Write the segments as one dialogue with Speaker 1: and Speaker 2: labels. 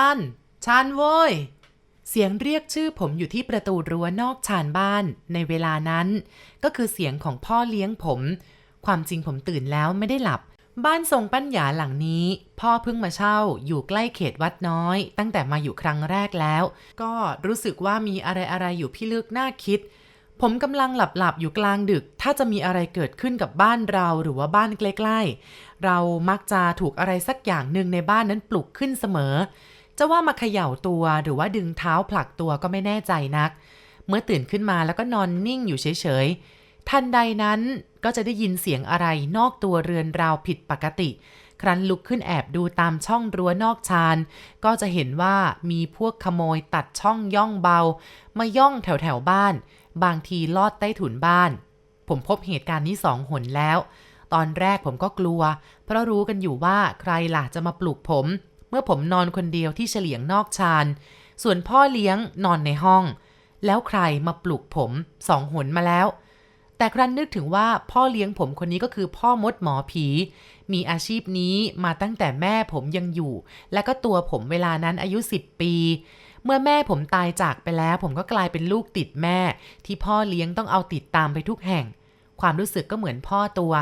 Speaker 1: าน ชานโว้ย เสียงเรียกชื่อผมอยู่ที่ประตูรั้วนอกชานบ้าน ในเวลานั้น ก็คือเสียงของพ่อเลี้ยงผม ความจริงผมตื่นแล้วไม่ได้หลับ บ้านทรงปัญญาหลังนี้ พ่อเพิ่งมาเช่าอยู่ใกล้เขตวัดน้อย ตั้งแต่มาอยู่ครั้งแรกแล้ว ก็รู้สึกว่ามีอะไรอะไรอยู่พี่ลึกน่าคิด ผมกำลังหลับๆอยู่กลางดึก ถ้าจะมีอะไรเกิดขึ้นกับบ้านเราหรือว่าบ้านใกล้ๆ เรามักจะถูกอะไรสักอย่างหนึ่งในบ้านนั้นปลุกขึ้นเสมอ จะว่ามาเขย่าตัวหรือว่าดึงเท้าผลักตัวก็ไม่แน่ใจนัก เมื่อตื่นขึ้นมาแล้วก็นอนนิ่งอยู่เฉยๆ ทันใดนั้นก็จะได้ยินเสียงอะไรนอกตัวเรือนราวผิดปกติ ครั้นลุกขึ้นแอบดูตามช่องรั้วนอกชานก็จะเห็นว่ามีพวกขโมยตัดช่องย่องเบา มาย่องแถวแถวๆบ้าน บางทีลอดใต้ถุนบ้าน ผมพบเหตุการณ์นี้สองหนแล้ว ตอนแรกผมก็กลัว เพราะรู้กันอยู่ว่าใครล่ะจะมาปลุกผม เมื่อผมนอนคนเดียวที่เฉลียงนอกชานส่วนพ่อเลี้ยงนอนในห้อง แล้วใครมาปลุกผมสองหนมาแล้ว แต่ครั้นนึกถึงว่าพ่อเลี้ยงผมคนนี้ก็คือพ่อมดหมอผี มีอาชีพนี้มาตั้งแต่แม่ผมยังอยู่ และก็ตัวผมเวลานั้นอายุ 10 ปี เมื่อแม่ผมตายจากไปแล้ว ผมก็กลายเป็นลูกติดแม่ ที่พ่อเลี้ยงต้องเอาติดตามไปทุกแห่ง ความรู้สึกก็เหมือนพ่อตัว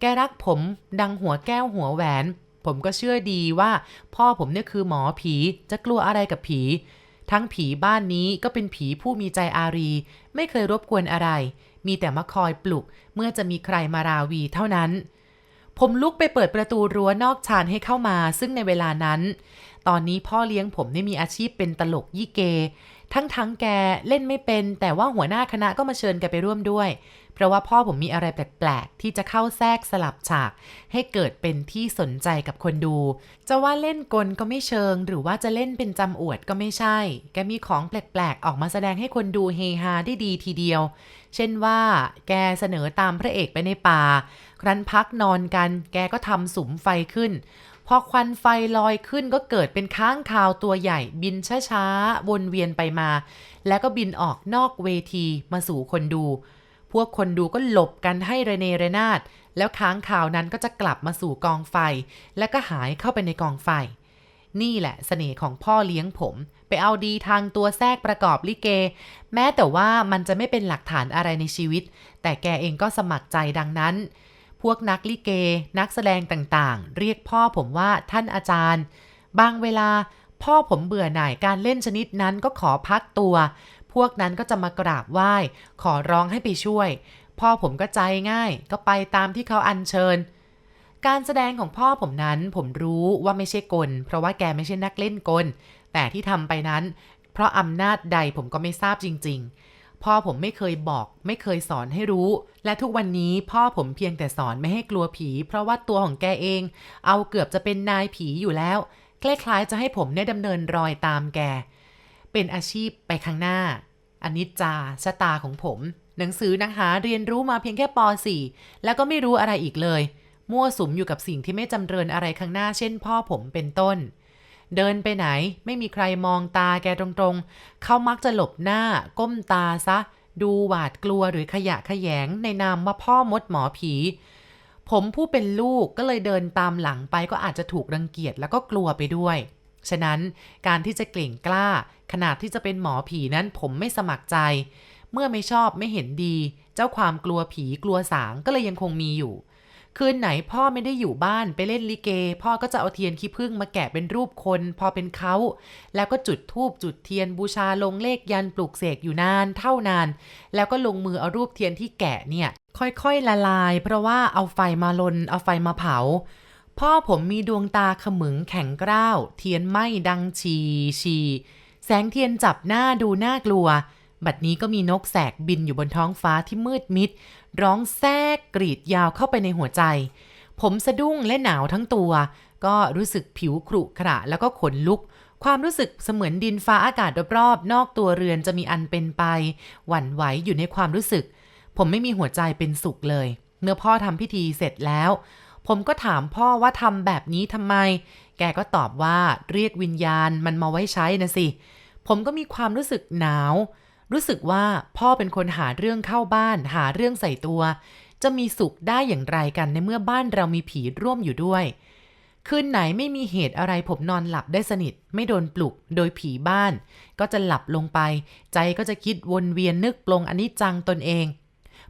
Speaker 1: แกรักผมดังหัวแก้วหัวแหวน ผมก็เชื่อดีว่า พ่อผมเนี่ยคือหมอผีจะกลัวอะไรกับผี ทั้งผีบ้านนี้ก็เป็นผีผู้มีใจอารี ไม่เคยรบกวนอะไร มีแต่มาคอยปลุก เมื่อจะมีใครมาราวีเท่านั้น ผมลุกไปเปิดประตูรั้วนอกชานให้เข้ามา ซึ่งในเวลานั้น ตอนนี้พ่อเลี้ยงผมได้มีอาชีพเป็นตลกยี่เก ทั้งทั้งแกเล่นไม่เป็น แต่ว่าหัวหน้าคณะก็มาเชิญแกไปร่วมด้วย เพราะว่าพ่อผมมีอะไรแปลกๆ ที่จะเข้าแทรกสลับฉาก ให้เกิดเป็นที่สนใจกับคนดู จะว่าเล่นกลก็ไม่เชิง หรือว่าจะเล่นเป็นจำอวดก็ไม่ใช่ แกมีของแปลกๆ ออกมาแสดงให้คนดูเฮฮาได้ดีทีเดียว เช่นว่า แกเสนอตามพระเอกไปในป่า ครั้นพักนอนกันแกก็ทำสุมไฟขึ้น พอควันไฟลอยขึ้นก็เกิดเป็นค้างคาวตัวใหญ่ บินช้าๆ วนเวียนไปมา แล้วก็บินออกนอกเวทีมาสู่คนดู พวกคนดูก็หลบกันให้ระเนระนาด แล้วค้างคาวนั้นก็จะกลับมาสู่กองไฟ แล้วก็หายเข้าไปในกองไฟ นี่แหละเสน่ห์ของพ่อเลี้ยงผมไปเอาดีทางตัวแทรกประกอบลิเก แม้แต่ว่ามันจะไม่เป็นหลักฐานอะไรในชีวิต แต่แกเองก็สมัครใจดังนั้น พวกนักลิเก นักแสดงต่างๆ เรียกพ่อผมว่าท่านอาจารย์ บางเวลาพ่อผมเบื่อหน่ายการเล่นชนิดนั้นก็ขอพักตัว พวกนั้นก็จะมากราบไหว้ ขอร้องให้ไปช่วย พ่อผมก็ใจง่าย ก็ไปตามที่เขาอัญเชิญ การแสดงของพ่อผมนั้นผมรู้ว่าไม่ใช่กล เพราะว่าแกไม่ใช่นักเล่นกล แต่ที่ทำไปนั้น เพราะอำนาจใดผมก็ไม่ทราบจริง ๆ พ่อผมไม่เคยบอก ไม่เคยสอนให้รู้ และทุกวันนี้พ่อผมเพียงแต่สอนไม่ให้กลัวผี เพราะว่าตัวของแกเอง เอาเกือบจะเป็นนายผีอยู่แล้ว คล้ายๆจะให้ผมเนี่ยดำเนินรอยตามแก เป็นอาชีพไปข้างหน้าอนิจจาชะตาของผม หนังสือหนังหาเรียนรู้มาเพียงแค่ป .4 แล้วก็ไม่รู้อะไรอีกเลย มั่วสุมอยู่กับสิ่งที่ไม่จำเริญอะไรข้างหน้าเช่นพ่อผมเป็นต้น เดินไปไหน ไม่มีใครมองตาแกตรงๆ เขามักจะหลบหน้า ก้มตาซะ ดูหวาดกลัวหรือขยะขยงในนามว่าพ่อมดหมอผี ผมผู้เป็นลูกก็เลยเดินตามหลังไปก็อาจจะถูกรังเกียจแล้วก็กลัวไปด้วย ฉะนั้นการที่จะเกล่งกล้า ขนาดที่จะเป็นหมอผีนั้นผมไม่สมัครใจ เมื่อไม่ชอบไม่เห็นดี เจ้าความกลัวผีกลัวสางก็เลยยังคงมีอยู่ คืนไหนพ่อไม่ได้อยู่บ้านไปเล่นลิเก พ่อก็จะเอาเทียนขี้ผึ้งมาแกะเป็นรูปคน พอเป็นเขาแล้วก็จุดธูปจุดเทียนบูชาลงเลขยันปลูกเสกอยู่นานเท่านาน แล้วก็ลงมือเอารูปเทียนที่แกะเนี่ย ค่อยๆละลาย เพราะว่าเอาไฟมาลนเอาไฟมาเผา พ่อผมมีดวงตาขมึงแข็งกร้าวเทียนไหม้ดังชีชีแสงเทียนจับหน้าดูน่ากลัว บัดนี้ก็มีนกแสกบินอยู่บนท้องฟ้าที่มืดมิด ร้องแทรกกรีดยาวเข้าไปในหัวใจ ผมสะดุ้งและหนาวทั้งตัว ก็รู้สึกผิวขรุขระแล้วก็ขนลุก ความรู้สึกเสมือนดินฟ้าอากาศรอบๆนอกตัวเรือนจะมีอันเป็นไป หวั่นไหวอยู่ในความรู้สึก ผมไม่มีหัวใจเป็นสุขเลย เมื่อพ่อทำพิธีเสร็จแล้ว ผมก็ถามพ่อว่าทำแบบนี้ทำไม แกก็ตอบว่าเรียกวิญญาณมันมาไว้ใช้นะสิ ผมก็มีความรู้สึกหนาว รู้สึกว่าพ่อเป็นคนหาเรื่องเข้าบ้าน หาเรื่องใส่ตัว จะมีสุขได้อย่างไรกันในเมื่อบ้านเรามีผีร่วมอยู่ด้วย คืนไหนไม่มีเหตุอะไรผมนอนหลับได้สนิท ไม่โดนปลุกโดยผีบ้าน ก็จะหลับลงไป ใจก็จะคิดวนเวียนนึกปลงอันิจจังตนเอง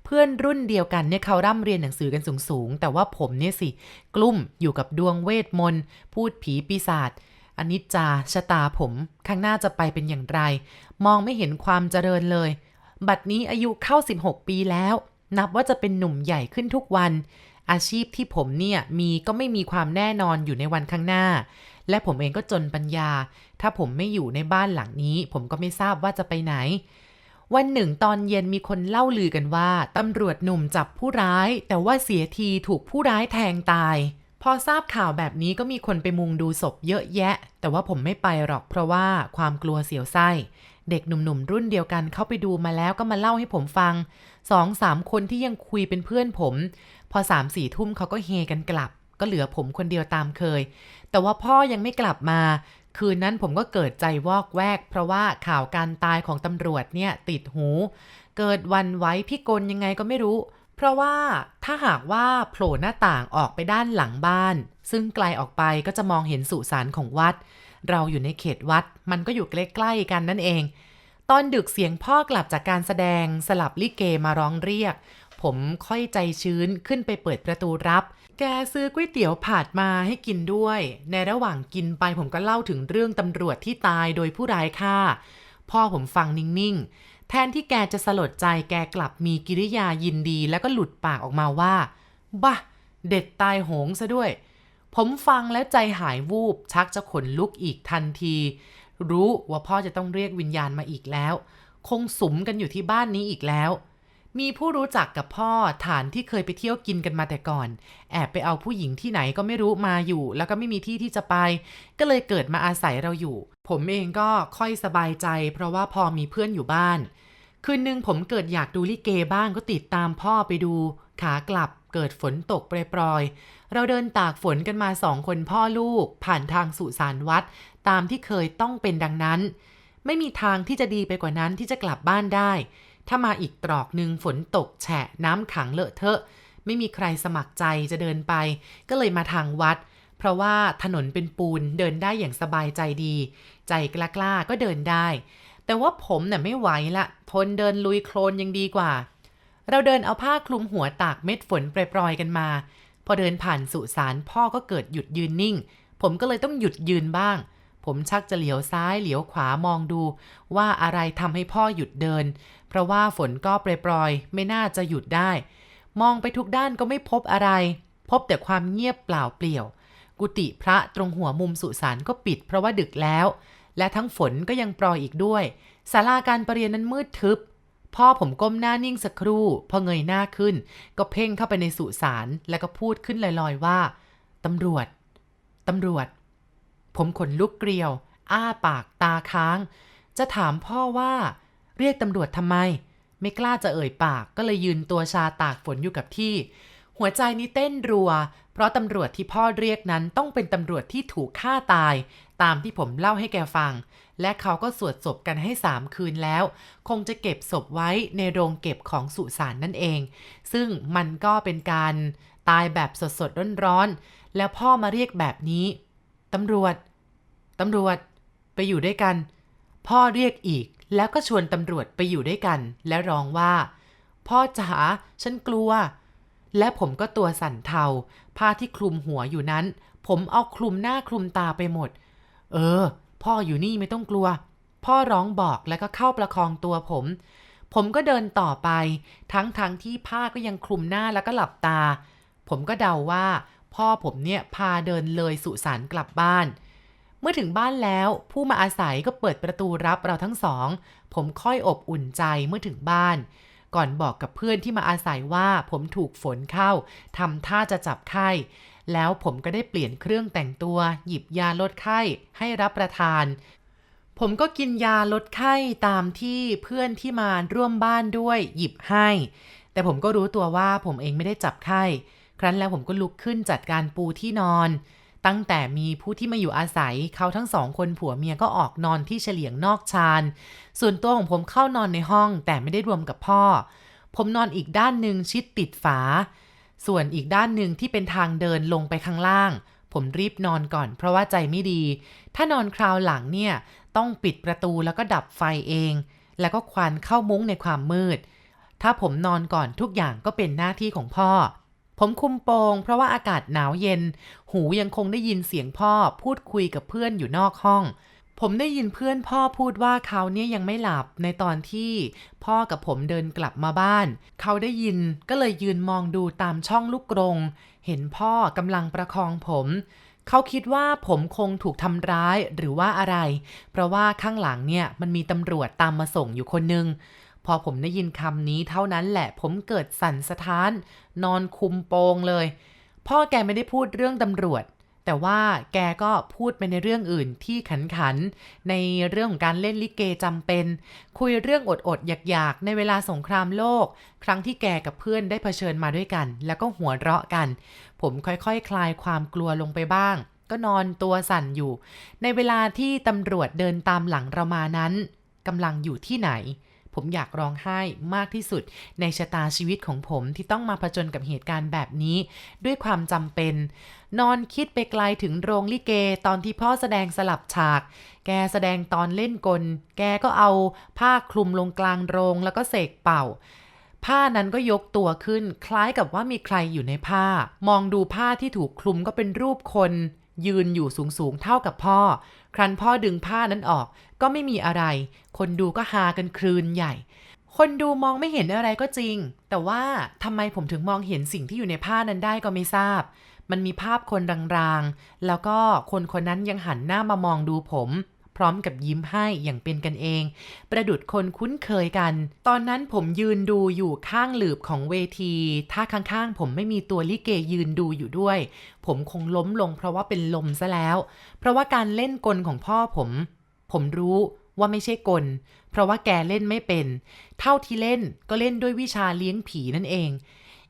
Speaker 1: เพื่อนรุ่นเดียวกันเนี่ยเขาร่ำเรียนหนังสือกันสูงๆแต่ว่าผมเนี่ยสิ กลุ่มอยู่กับดวงเวทมนต์พูดผีปีศาจ อนิจจาชะตาผม ข้างหน้าจะไปเป็นอย่างไร มองไม่เห็นความเจริญเลย บัดนี้อายุเข้า 16 ปีแล้ว นับว่าจะเป็นหนุ่มใหญ่ขึ้นทุกวัน อาชีพที่ผมเนี่ยมีก็ไม่มีความแน่นอนอยู่ในวันข้างหน้า และผมเองก็จนปัญญา ถ้าผมไม่อยู่ในบ้านหลังนี้ ผมก็ไม่ทราบว่าจะไปไหนวันหนึ่งตอนเย็นมีคนเล่าลือกันว่า ตำรวจหนุ่มจับผู้ร้าย แต่ว่าเสียทีถูกผู้ร้ายแทงตาย พอทราบข่าวแบบนี้ก็มีคนไปมุงดูศพเยอะแยะ แต่ว่าผมไม่ไปหรอกเพราะว่าความกลัวเสียวไส้ เด็กหนุ่มๆรุ่นเดียวกันเข้าไปดูมาแล้วก็มาเล่าให้ผมฟังสองสามคนที่ยังคุยเป็นเพื่อนผม พอสามสี่ทุ่มเขาก็เฮกันกลับ ก็เหลือผมคนเดียวตามเคย แต่ว่าพ่อยังไม่กลับมา คืนนั้นผมก็เกิดใจวอกแวก เพราะว่าข่าวการตายของตำรวจเนี่ยติดหู เกิดวันไว้พี่กลยังไงก็ไม่รู้ เพราะว่าถ้าหากว่าโผล่หน้าต่างออกไปด้านหลังบ้าน ซึ่งไกลออกไปก็จะมองเห็นสุสานของวัด เราอยู่ในเขตวัด มันก็อยู่ใกล้ๆกันนั่นเอง ตอนดึกเสียงพ่อกลับจากการแสดงสลับลิเกมาร้องเรียก ผมค่อยใจชื้นขึ้นไปเปิดประตูรับ แกซื้อก๋วยเตี๋ยวผาดมาให้กินด้วย ในระหว่างกินไปผมก็เล่าถึงเรื่องตำรวจที่ตายโดยผู้ร้ายฆ่า พ่อผมฟังนิ่งๆ แทนที่แกจะสลดใจแกกลับมีกิริยายินดีแล้วก็หลุดปากออกมาว่า บ้าเด็ดตายโหงซะด้วย ผมฟังแล้วใจหายวูบ ชักจะขนลุกอีกทันที รู้ว่าพ่อจะต้องเรียกวิญญาณมาอีกแล้ว คงสุมกันอยู่ที่บ้านนี้อีกแล้ว มีผู้รู้จักกับพ่อฐานที่เคยไปเที่ยวกินกันมาแต่ก่อน แอบไปเอาผู้หญิงที่ไหนก็ไม่รู้มาอยู่ แล้วก็ไม่มีที่ที่จะไป ก็เลยเกิดมาอาศัยเราอยู่ ผมเองก็ค่อยสบายใจ เพราะว่าพอมีเพื่อนอยู่บ้าน คืนหนึ่งผมเกิดอยากดูลิเกบ้างก็ติดตามพ่อไปดู ขากลับเกิดฝนตกปรยๆ เราเดินตากฝนกันมาสองคนพ่อลูก ผ่านทางสุสานวัด ตามที่เคยต้องเป็นดังนั้น ไม่มีทางที่จะดีไปกว่านั้นที่จะกลับบ้านได้ ถ้ามาอีกตรอกหนึ่งฝนตกแฉะน้ำขังเลอะเทอะ ไม่มีใครสมัครใจจะเดินไป ก็เลยมาทางวัด เพราะว่าถนนเป็นปูนเดินได้อย่างสบายใจดี ใจกล้าๆก็เดินได้ แต่ว่าผมเนี่ยไม่ไหวละทนเดินลุยโคลนยังดีกว่า เราเดินเอาผ้าคลุมหัวตากเม็ดฝนปล่อยๆกันมา พอเดินผ่านสุสานพ่อก็เกิดหยุดยืนนิ่ง ผมก็เลยต้องหยุดยืนบ้างผมชักจะเหลียวซ้ายเหลียวขวามองดู ว่าอะไรทำให้พ่อหยุดเดิน เพราะว่าฝนก็ปรอยๆไม่น่าจะหยุดได้ มองไปทุกด้านก็ไม่พบอะไร พบแต่ความเงียบเปล่าเปลี่ยว กุฏิพระตรงหัวมุมสุสานก็ปิดเพราะว่าดึกแล้ว และทั้งฝนก็ยังปรอยอีกด้วยศาลาการประเรียนนั้นมืดทึบ พ่อผมก้มหน้านิ่งสักครู่ พอเงยหน้าขึ้น ก็เพ่งเข้าไปในสุสานแล้วก็พูดขึ้นลอยๆว่าตำรวจตำรวจ ผมขนลุกเกลียว อ้าปากตาค้าง จะถามพ่อว่า เรียกตำรวจทำไม ไม่กล้าจะเอ่ยปากก็เลยยืนตัวชาตากฝนอยู่กับที่ หัวใจนี้เต้นรัว เพราะตำรวจที่พ่อเรียกนั้นต้องเป็นตำรวจที่ถูกฆ่าตาย ตามที่ผมเล่าให้แกฟัง และเขาก็สวดศพกันให้สามคืนแล้ว คงจะเก็บศพไว้ในโรงเก็บของสุสานนั่นเอง ซึ่งมันก็เป็นการตายแบบสดๆร้อนๆแล้วพ่อมาเรียกแบบนี้ตำรวจตำรวจไปอยู่ด้วยกัน พ่อเรียกอีก แล้วก็ชวนตำรวจไปอยู่ด้วยกัน และร้องว่า พ่อจ๋าฉันกลัว และผมก็ตัวสั่นเทา ผ้าที่คลุมหัวอยู่นั้น ผมเอาคลุมหน้าคลุมตาไปหมด เออ พ่ออยู่นี่ไม่ต้องกลัว พ่อร้องบอกแล้วก็เข้าประคองตัวผม ผมก็เดินต่อไป ทั้งทั้งที่ผ้าก็ยังคลุมหน้าแล้วก็หลับตา ผมก็เดาว่า พ่อผมเนี่ยพาเดินเลยสุสานกลับบ้าน เมื่อถึงบ้านแล้ว ผู้มาอาศัยก็เปิดประตูรับเราทั้งสอง ผมค่อยอบอุ่นใจเมื่อถึงบ้าน ก่อนบอกกับเพื่อนที่มาอาศัยว่าผมถูกฝนเข้าทำท่าจะจับไข้ แล้วผมก็ได้เปลี่ยนเครื่องแต่งตัว หยิบยาลดไข้ให้รับประทาน ผมก็กินยาลดไข้ตามที่เพื่อนที่มาร่วมบ้านด้วย หยิบให้ แต่ผมก็รู้ตัวว่าผมเองไม่ได้จับไข้ ครั้นแล้วผมก็ลุกขึ้นจัดการปูที่นอน ตั้งแต่มีผู้ที่มาอยู่อาศัยเขาทั้งสองคนผัวเมียก็ออกนอนที่เฉลียงนอกชาน ส่วนตัวของผมเข้านอนในห้องแต่ไม่ได้รวมกับพ่อ ผมนอนอีกด้านหนึ่งชิดติดฝา ส่วนอีกด้านหนึ่งที่เป็นทางเดินลงไปข้างล่าง ผมรีบนอนก่อนเพราะว่าใจไม่ดี ถ้านอนคราวหลังเนี่ยต้องปิดประตูแล้วก็ดับไฟเอง แล้วก็ควันเข้ามุ้งในความมืด ถ้าผมนอนก่อนทุกอย่างก็เป็นหน้าที่ของพ่อ ผมคุมโปงเพราะว่าอากาศหนาวเย็น หูยังคงได้ยินเสียงพ่อพูดคุยกับเพื่อนอยู่นอกห้อง ผมได้ยินเพื่อนพ่อพูดว่าเขาเนี่ยยังไม่หลับในตอนที่พ่อกับผมเดินกลับมาบ้าน เขาได้ยินก็เลยยืนมองดูตามช่องลูกกรง เห็นพ่อกำลังประคองผมเขาคิดว่าผมคงถูกทำร้ายหรือว่าอะไร เพราะว่าข้างหลังเนี่ยมันมีตำรวจตามมาส่งอยู่คนนึง พอผมได้ยินคำนี้เท่านั้นแหละผมเกิดสั่นสะท้าน นอนคุมโปงเลย พ่อแกไม่ได้พูดเรื่องตำรวจ แต่ว่าแกก็พูดไปในเรื่องอื่นที่ขันขัน ในเรื่องของการเล่นลิเกจำเป็น คุยเรื่องอดอดๆอยากๆ ในเวลาสงครามโลก ครั้งที่แกกับเพื่อนได้เผชิญมาด้วยกัน แล้วก็หัวเราะกัน ผมค่อยๆคคลายความกลัวลงไปบ้าง ก็นอนตัวสั่นอยู่ ในเวลาที่ตำรวจเดินตามหลังเรามานั้นกำลังอยู่ที่ไหน ผมอยากร้องไห้มากที่สุด ในชะตาชีวิตของผมที่ต้องมาผจญกับเหตุการณ์แบบนี้ ด้วยความจำเป็น นอนคิดไปไกลถึงโรงลิเกตอนที่พ่อแสดงสลับฉาก แกแสดงตอนเล่นกล แกก็เอาผ้าคลุมลงกลางโรงแล้วก็เสกเป่าผ้านั้นก็ยกตัวขึ้น คล้ายกับว่ามีใครอยู่ในผ้า มองดูผ้าที่ถูกคลุมก็เป็นรูปคน ยืนอยู่สูงๆเท่ากับพ่อ ครั้นพ่อดึงผ้านั้นออก ก็ไม่มีอะไร คนดูก็ฮากันคลืนใหญ่ คนดูมองไม่เห็นอะไรก็จริง แต่ว่าทำไมผมถึงมองเห็นสิ่งที่อยู่ในผ้านั้นได้ก็ไม่ทราบ มันมีภาพคนรางๆ แล้วก็คนคนนั้นยังหันหน้ามามองดูผม ร้อมกับยิ้มให้อย่างเป็นกันเอง ประดุดคนคุ้นเคยกัน ตอนนั้นผมยืนดูอยู่ข้างหลืบของเวที ถ้าข้างๆ ผมไม่มีตัวลิเกยืนดูอยู่ด้วย ผมคงล้มลงเพราะว่าเป็นลมซะแล้ว เพราะว่าการเล่นกลของพ่อผม ผมรู้ว่าไม่ใช่กล เพราะว่าแกเล่นไม่เป็น เท่าที่เล่นก็เล่นด้วยวิชาเลี้ยงผีนั่นเอง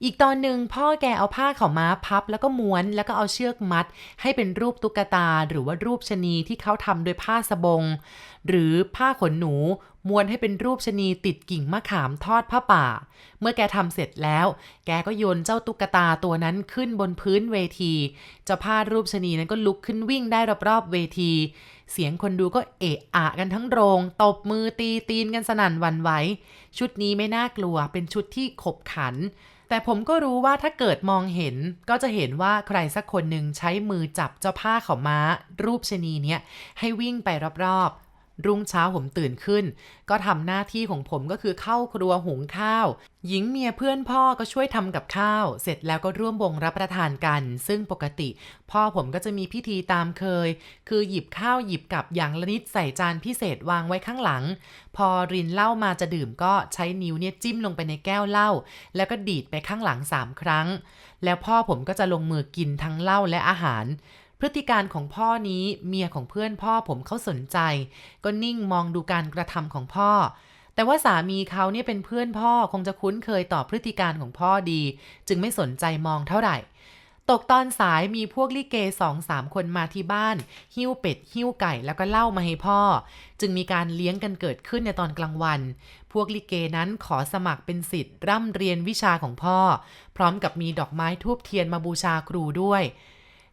Speaker 1: อีกตอนหนึ่งพ่อแกเอาผ้าขาวม้าพับ แล้วก็ม้วนแล้วก็เอาเชือกมัด ให้เป็นรูปตุ๊กตา หรือว่ารูปชนีที่เขาทำโดยผ้าสบง หรือผ้าขนหนู ม้วนให้เป็นรูปชนีติดกิ่งมะขามทอดผ้าป่า เมื่อแกทำเสร็จแล้ว แกก็โยนเจ้าตุ๊กตาตัวนั้นขึ้นบนพื้นเวที เจ้าผ้ารูปชนีนั้นก็ลุกขึ้นวิ่งได้รอบๆเวที เสียงคนดูก็เอะอะกันทั้งโรง ตบมือตีตีนกันสนั่นวันไหวชุดนี้ไม่น่ากลัวเป็นชุดที่ขบขัน แต่ผมก็รู้ว่าถ้าเกิดมองเห็นก็จะเห็นว่าใครสักคนหนึ่งใช้มือจับเจ้าผ้าขาม้า รูปชนีเนี้ยให้วิ่งไปรอบ รุ่งเช้าผมตื่นขึ้น ก็ทำหน้าที่ของผมก็คือเข้าครัวหุงข้าว หญิงเมียเพื่อนพ่อก็ช่วยทำกับข้าว เสร็จแล้วก็ร่วมวงรับประทานกัน ซึ่งปกติ พ่อผมก็จะมีพิธีตามเคย คือหยิบข้าวหยิบกับอย่างละนิดใส่จานพิเศษวางไว้ข้างหลัง พอรินเหล้ามาจะดื่มก็ใช้นิ้วเนี่ยจิ้มลงไปในแก้วเหล้าแล้วก็ดีดไปข้างหลังสามครั้ง แล้วพ่อผมก็จะลงมือกินทั้งเหล้าและอาหาร พฤติการของพ่อนี้เมียของเพื่อนพ่อผมเขาสนใจ ก็นิ่งมองดูการกระทำของพ่อ แต่ว่าสามีเขาเนี่ยเป็นเพื่อนพ่อคงจะคุ้นเคยต่อพฤติการของพ่อดี จึงไม่สนใจมองเท่าไหร่ ตกตอนสายมีพวกลิเกสองสามคนมาที่บ้าน หิ้วเป็ด หิ้วไก่แล้วก็เล่ามาให้พ่อ จึงมีการเลี้ยงกันเกิดขึ้นในตอนกลางวัน พวกลิเกนั้นขอสมัครเป็นสิทธิ์ร่ำเรียนวิชาของพ่อ พร้อมกับมีดอกไม้ทูบเทียนมาบูชาครูด้วย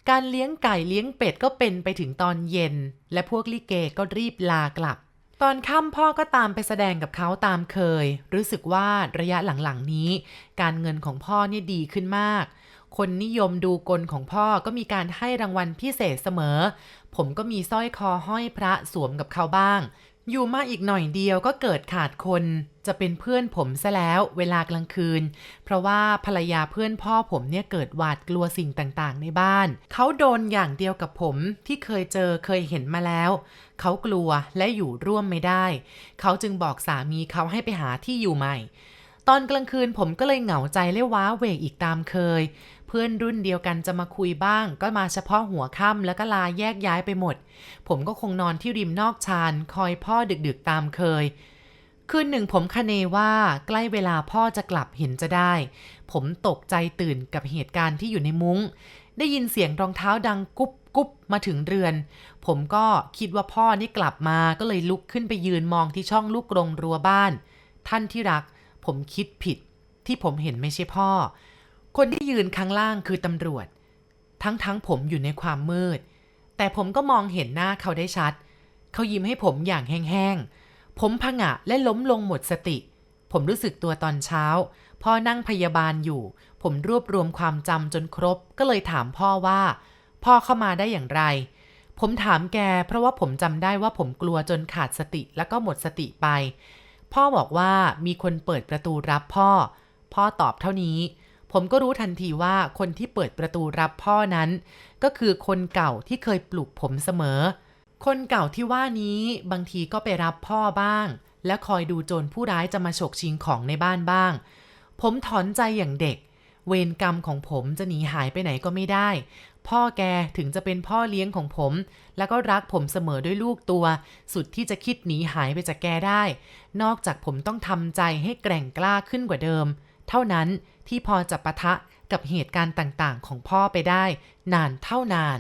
Speaker 1: การเลี้ยงไก่เลี้ยงเป็ดก็เป็นไปถึงตอนเย็น และพวกลิเกก็รีบลากลับ ตอนค่ำพ่อก็ตามไปแสดงกับเขาตามเคย รู้สึกว่าระยะหลังๆนี้ การเงินของพ่อเนี่ยดีขึ้นมาก คนนิยมดูกลของพ่อก็มีการให้รางวัลพิเศษเสมอ ผมก็มีสร้อยคอห้อยพระสวมกับเขาบ้าง อยู่มาอีกหน่อยเดียวก็เกิดขาดคน จะเป็นเพื่อนผมซะแล้วเวลากลางคืน เพราะว่าภรรยาเพื่อนพ่อผมเนี่ยเกิดหวาดกลัวสิ่งต่างๆ ในบ้าน เขาโดนอย่างเดียวกับผมที่เคยเจอเคยเห็นมาแล้ว เขากลัวและอยู่ร่วมไม่ได้ เขาจึงบอกสามีเขาให้ไปหาที่อยู่ใหม่ ตอนกลางคืนผมก็เลยเหงาใจและว้าเหวอีกตามเคย เพื่อนรุ่นเดียวกันจะมาคุยบ้าง ก็มาเฉพาะหัวค่ำแล้วก็ลาแยกย้ายไปหมด ผมก็คงนอนที่ริมนอกชานคอยพ่อดึกๆตามเคย คืนหนึ่งผมคเนว่าใกล้เวลาพ่อจะกลับเห็นจะได้ ผมตกใจตื่นกับเหตุการณ์ที่อยู่ในมุง้ง ได้ยินเสียงรองเท้าดังกุ๊บกุ๊บมาถึงเรือน ผมก็คิดว่าพ่อนี่กลับมาก็เลยลุกขึ้นไปยืนมองที่ช่องลูกกรงรั้วบ้าน ท่านที่รัก ผมคิดผิดที่ผมเห็นไม่ใช่พ่อ คนที่ยืนข้างล่างคือตำรวจ ทั้งๆผมอยู่ในความมืด แต่ผมก็มองเห็นหน้าเขาได้ชัด เขายิ้มให้ผมอย่างแห้งๆ ผมผงะและล้มลงหมดสติ ผมรู้สึกตัวตอนเช้า พ่อนั่งพยาบาลอยู่ ผมรวบรวมความจำจนครบ ก็เลยถามพ่อว่า พ่อเข้ามาได้อย่างไร ผมถามแก เพราะว่าผมจำได้ว่าผมกลัวจนขาดสติแล้วก็หมดสติไป พ่อบอกว่ามีคนเปิดประตูรับพ่อ พ่อตอบเท่านี้ ผมก็รู้ทันทีว่าคนที่เปิดประตูรับพ่อนั้น ก็คือคนเก่าที่เคยปลุกผมเสมอ คนเก่าที่ว่านี้บางทีก็ไปรับพ่อบ้าง และคอยดูโจรผู้ร้ายจะมาฉกชิงของในบ้านบ้าง ผมถอนใจอย่างเด็ก เวรกรรมของผมจะหนีหายไปไหนก็ไม่ได้ พ่อแกถึงจะเป็นพ่อเลี้ยงของผม แล้วก็รักผมเสมอด้วยลูกตัว สุดที่จะคิดหนีหายไปจากแกได้ นอกจากผมต้องทำใจให้แกร่งกล้าขึ้นกว่าเดิม เท่านั้นที่พอจะปะทะกับเหตุการณ์ต่างๆ ของพ่อไปได้นานเท่านาน